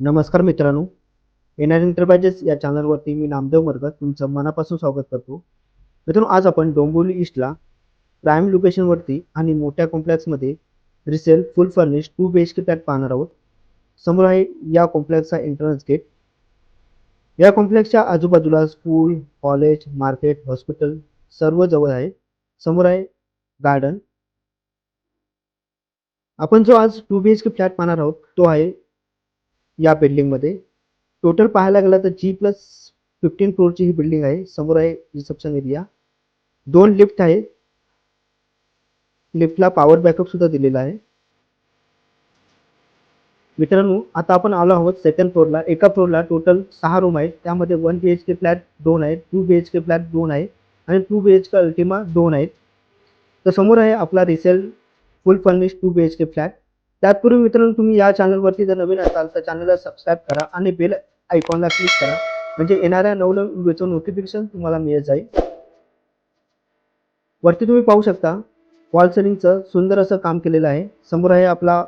नमस्कार मित्रांनो. N R enterprises या चॅनलवरती मी नामदेव मरकर तुमचं मनापासून स्वागत करतो. मित्रांनो आज आपण डोंबिवली ईस्टला प्राईम लोकेशनवरती आणि मोठ्या कॉम्प्लेक्समध्ये resale full furnish two B H K flat पाहणार आहोत. समोर आहे या कॉम्प्लेक्सचा एंट्रन्स गेट या कॉम्प्लेक्सच्या आजूबाजूला स्कूल कॉलेज मार्केट हॉस्पिटल सर्व जवळ आहे. समोर आहे गार्डन आपण जो आज two B H K flat पाहणार आहोत तो आहे या बिल्डिंगमध्ये टोटल पाहायला गेलं तर जी प्लस फिफ्टीन फ्लोअरची ही बिल्डिंग आहे. समोर आहे रिसेप्शन एरिया दोन लिफ्ट आहे लिफ्टला पॉवर बॅकअप सुद्धा दिलेला आहे. मित्रांनो आता आपण आलो आहोत सेकंड फ्लोअरला एका फ्लोअरला टोटल सहा रूम आहेत. त्यामध्ये one B H K flat दोन आहेत. Two B H K flat दोन आहे. आणि टू बी एच के अल्टिमा दोन आहेत. तर समोर आहे आपला resale full furnish two B H K flat त्यापूर्वी मित्रांनो तुम्ही या चॅनलवरती जर नवीन असाल तर चॅनलला सबस्क्राईब करा आणि बेल आयकॉनला क्लिक करा. म्हणजे येणाऱ्या नवनवीन व्हिडिओचं नोटिफिकेशन तुम्हाला मिळत जाईल. वरती तुम्ही पाहू शकता वॉल सेलिंगचं सुंदर असं काम केलेलं आहे. समोर आहे आपला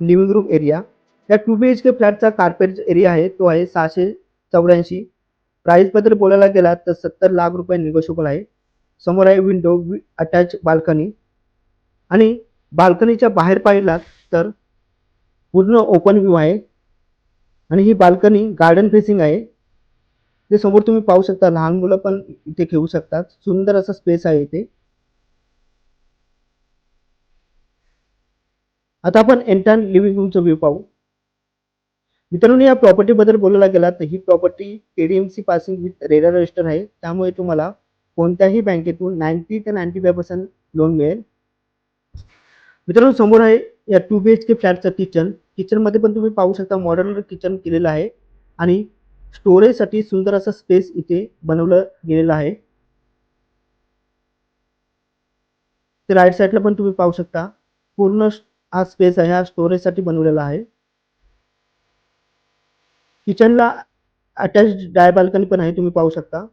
लिव्हिंग रूम एरिया या टू बी एच के फ्लॅटचा कार्पेट एरिया आहे तो आहे सहाशे चौऱ्याऐंशी. प्राईसबद्दल बोलायला गेला तर सत्तर लाख रुपये निगोशिएबल आहे. समोर आहे विंडो अटॅच बाल्कनी आणि बाल्कनीच्या बाहेर पाहिलात तर पूर्ण ओपन व्ह्यू आहे. आणि ही बाल्कनी गार्डन फेसिंग आहे. ते समोर तुम्ही पाहू शकता लहान मुलं पण इथे खेळू शकतात. सुंदर असं स्पेस आहे इथे. आता आपण एंटायर लिव्हिंग रूमचा व्ह्यू पाहू. मित्रांनो या प्रॉपर्टी बद्दल बोलायला गेला तर ही property KDMC passing with RERA register आहे. त्यामुळे तुम्हाला कोणत्याही बँकेतून नाईन्टी ते नाईन्टी फाय पर्सेंट लोन मिळेल. मित्रांनो समोर आहे या टू बी एच के फ्लॅटचं किचन किचनमध्ये पण तुम्ही पाहू शकता मॉडर्न किचन केलेलं आहे आणि स्टोरेजसाठी सुंदर असं स्पेस इथे बनवलं गेलेलं आहे. ते राईट साईडला पण तुम्ही पाहू शकता. पूर्ण हा स्पेस आहे हा स्टोरेजसाठी बनवलेला आहे. किचनला अटॅच ड्राय बाल्कनी पण आहे तुम्ही पाहू शकता.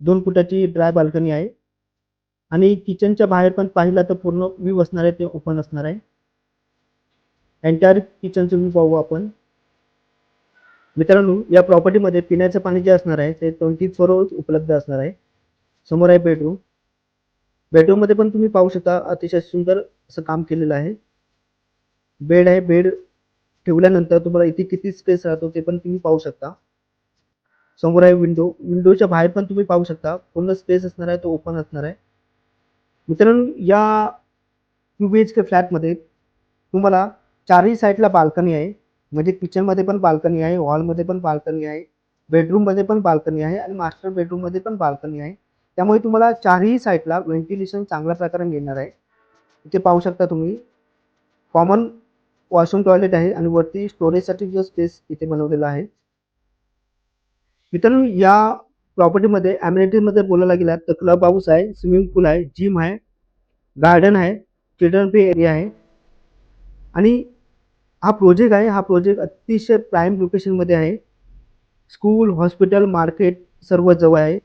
दोन फुटाची ड्राय बाल्कनी आहे. आणि किचनच्या बाहेर पण पाहिलं तर पूर्ण व्ह्यू असणार आहे ते ओपन असणार आहे. एंटायर किचनचं व्ह्यू पाहू आपण. मित्रांनो या प्रॉपर्टीमध्ये पिण्याचं पाणी जे असणार आहे ते ट्वेंटी फोर आवर्स उपलब्ध असणार आहे. समोर आहे बेडरूम बेडरूममध्ये पण तुम्ही पाहू शकता अतिशय सुंदर असं काम केलेलं आहे. बेड आहे बेड ठेवल्यानंतर तुम्हाला इथे किती स्पेस राहतो ते पण तुम्ही पाहू शकता. समोर आहे विंडो विंडोच्या बाहेर पण तुम्ही पाहू शकता पूर्ण स्पेस असणार आहे तो ओपन असणार आहे. मित्रांनो या टू बी एच के फ्लॅटमध्ये तुम्हाला चारही साईडला बाल्कनी आहे. म्हणजे किचनमध्ये पण बाल्कनी आहे हॉलमध्ये पण बाल्कनी आहे बेडरूममध्ये पण बाल्कनी आहे आणि मास्टर बेडरूममध्ये पण बाल्कनी आहे. त्यामुळे तुम्हाला चारही साईडला व्हेंटिलेशन चांगल्या प्रकारे मिळणार आहे. इथे पाहू शकता तुम्ही. कॉमन वॉशरूम टॉयलेट आहे आणि वरती स्टोरेजसाठी जो स्पेस इथे बनवलेला आहे. मित्रांनो या प्रॉपर्टीमध्ये ॲम्युनिटीमध्ये बोलायला गेला तर क्लब हाऊस आहे स्विमिंग पूल आहे जिम आहे गार्डन आहे चिल्ड्रन प्ले एरिया आहे. आणि हा प्रोजेक्ट आहे हा प्रोजेक्ट अतिशय प्राईम लोकेशनमध्ये आहे. स्कूल हॉस्पिटल मार्केट सर्व जवळ आहे.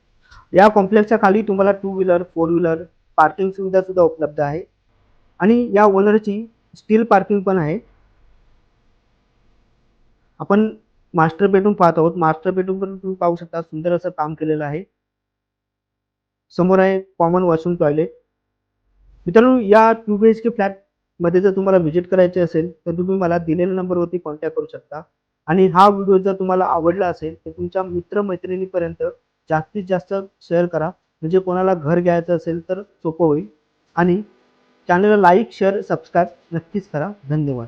या कॉम्प्लेक्सच्या खाली तुम्हाला two wheeler four wheeler parking सुविधासुद्धा उपलब्ध आहे. आणि या ओनरची स्टील पार्किंग पण आहे. आपण मास्टर बेडरूम पाहत आहोत. मास्टर बेडरूम पण तुम्ही पाहू शकता. सुंदर असं काम केलेलं आहे. समोर आहे कॉमन वॉशरूम टॉयलेट मित्रांनो या two B H K flat मध्ये जर तुम्हाला व्हिजिट करायचे असेल तर तुम्ही मला दिलेल्या नंबरवरती कॉन्टॅक्ट करू शकता. आणि हा व्हिडिओ जर तुम्हाला आवडला असेल तर तुमच्या मित्रमैत्रिणीपर्यंत जास्तीत जास्त शेअर करा. म्हणजे कोणाला घर घ्यायचं असेल तर सोपं होईल. आणि चॅनलला लाईक शेअर सबस्क्राईब नक्कीच करा. धन्यवाद.